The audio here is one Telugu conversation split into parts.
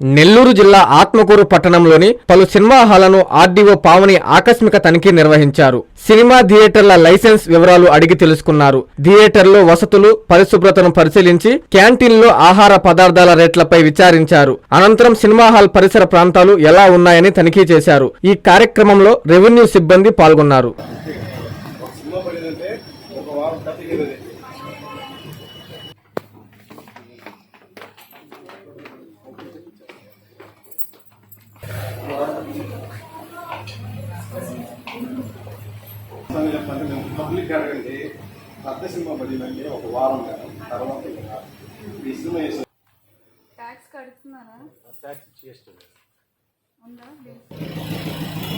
నెల్లూరు జిల్లా ఆత్మకూరు పట్టణంలోని పలు సినిమా హాలను ఆర్డీఓ పావని ఆకస్మిక తనిఖీ నిర్వహించారు. సినిమా థియేటర్ల లైసెన్స్ వివరాలు అడిగి తెలుసుకున్నారు. థియేటర్లో వసతులు పరిశుభ్రతను పరిశీలించి క్యాంటీన్లో ఆహార పదార్థాల రేట్లపై విచారించారు. అనంతరం సినిమా హాల్ పరిసర ప్రాంతాలు ఎలా ఉన్నాయని తనిఖీ చేశారు. ఈ కార్యక్రమంలో రెవెన్యూ సిబ్బంది పాల్గొన్నారు. చెప్పండి మేము పబ్లిక్ అడగండి పెద్ద సినిమా పడిందంటే ఒక వారం కాదు. తర్వాత ఇంకా ఈ సినిమా ట్యాక్స్ కడుతున్నారా? ఉందా additional persons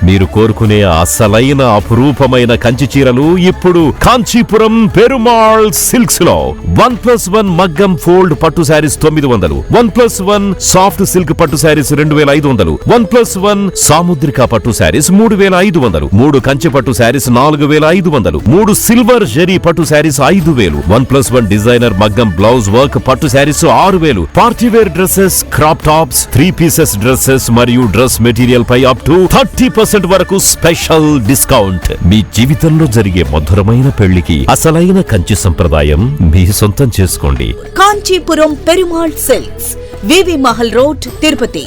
మీరు కోరుకునే అసలైన అపురూపమైన కంచి చీరలు ఇప్పుడు కాంచీపురం పెరుమాళ్ సిల్క్స్లో వన్ ప్లస్ వన్ మగ్గం ఫోల్డ్ పట్టు శారీస్ తొమ్మిది వందలు. One plus one soft silk పట్టు శారీస్ రెండు వేల ఐదు వందలు. వన్ ప్లస్ వన్ సాముద్రిక పట్టు శారీస్ మూడు వేల ఐదు వందలు. మూడు కంచి పట్టు శారీస్ నాలుగు వేల ఐదు వందలు. మూడు సిల్వర్ జరీ పట్టు శారీస్ ఐదు వేలు. వన్ ప్లస్ వన్ డిజైనర్ మగ్గం బ్లౌజ్ వర్క్ పట్టు శారీస్ ఆరు వేలు. Party wear dresses crop tops three pieces dresses మరియు డ్రెస్ మెటీరియల్ పై అప్ టు థర్టీ పర్సెంట్ వరకు స్పెషల్ డిస్కౌంట్. మీ జీవితంలో జరిగే మధురమైన పెళ్ళికి అసలైన కంచి సంప్రదాయం మీ సొంతం చేసుకోండి. Kanchipuram Perumal silks VV Mahal road Tirupati.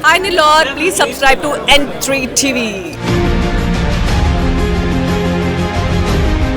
Hi Nilor, please subscribe to N3 TV.